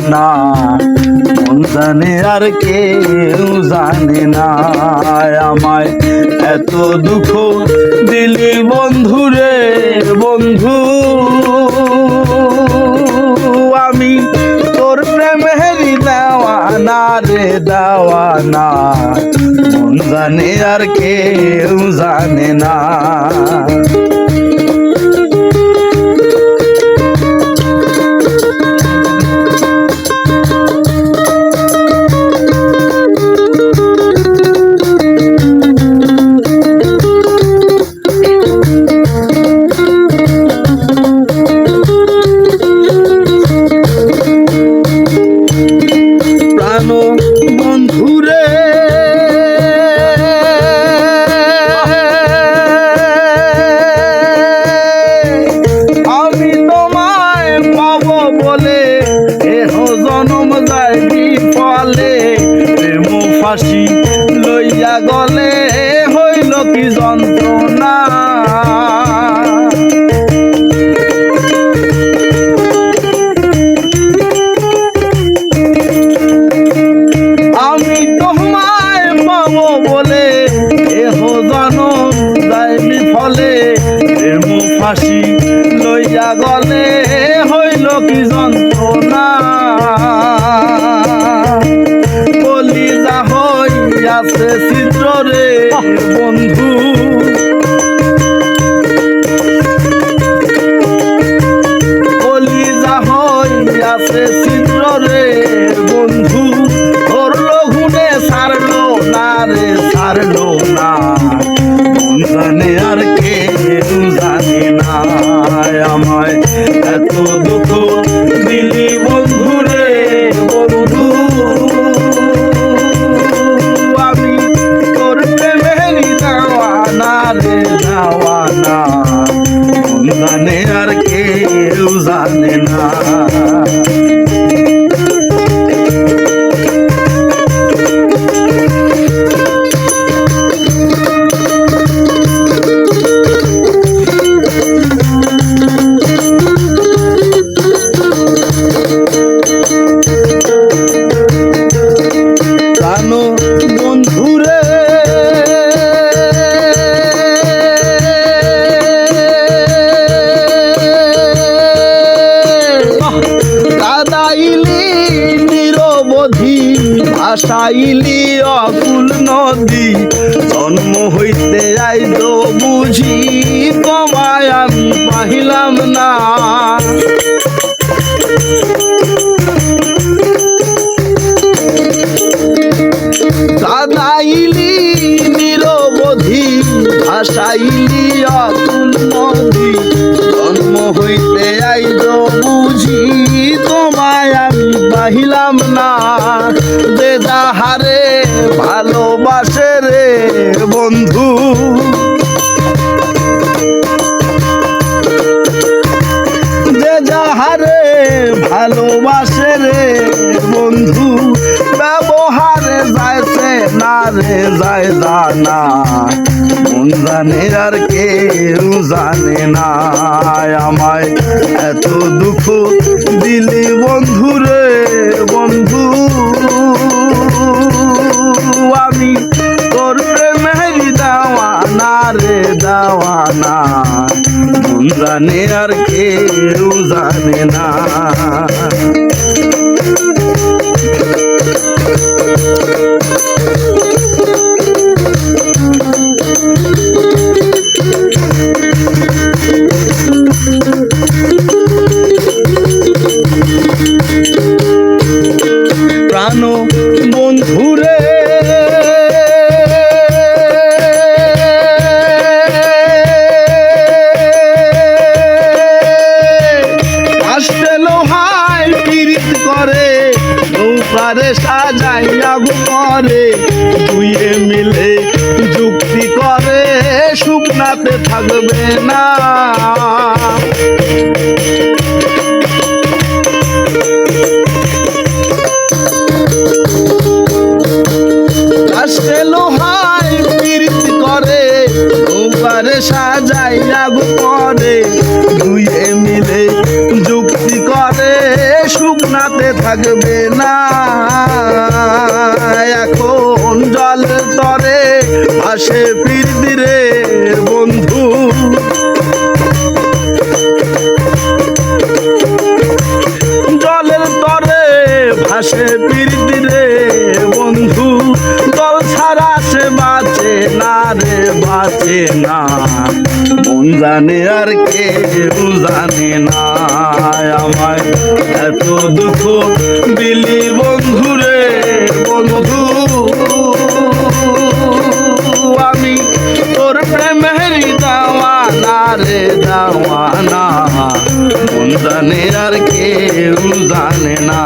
মন জানে আর কেউ জানে না। আমায় এত দুঃখ দিলি বন্ধু রে, বন্ধু। আমি তোর প্রেমেরই দেওয়ানা রে, দেওয়ানা। জানে আর কেউ জানে না। যন্ত্রণা। আমি তোমায় পাব বলে এহ জানো যাইবি ফলে প্রেম ফাঁসি জানে না ভাসাইলি অকুল নদী, জন্ম হইতে আইজ বুঝি তোমায় আমি পাহিলাম না। কাদাইলি নিরবধি, ভাসাইলি অতুল নদী, জন্ম হইতে আইজ বুঝি তোমায় আমি পাহিলাম না। যে যাহারে ভালোবাসে রে বন্ধু। যে যাহারে ভালোবাসে রে বন্ধু, ব্যবহারে যাইছে না রে যায় জানা মন জানে আর কেউ জানে না। আমায় এত দুঃখ দিলি বন্ধু রে, বন্ধু। আমি তোর প্রেমেরই দেওয়ানা রে, দেওয়ানা। মন জানে আর কেউ জানে না। প্রাণ বন্ধুরে। আসতে লোহায় পীড়িত করে, নৌকারে সাজাইয়া করে। দুইয়ে মিলে যুক্তি করে শুকনাতে থাকবে না। সাজাই রাগ করে দুই মিলে যুক্তি করে শুকনাতে থাকবে না। এখন জল তরে আসে পীর বাঁচে না, মন জানে আর কেউ জানে না। আমায় এত দুঃখ দিলি বন্ধু রে, বন্ধু। আমি তোর প্রেমের দাওয়ানা রে, দাওয়ানা। মন জানে আর কেউ জানে না।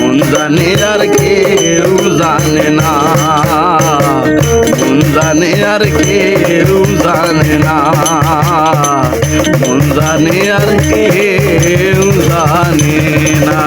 মন জানে আর কেউ জানে না। জানে আর কেউ জানে না? জানে আর কেউ জানে না?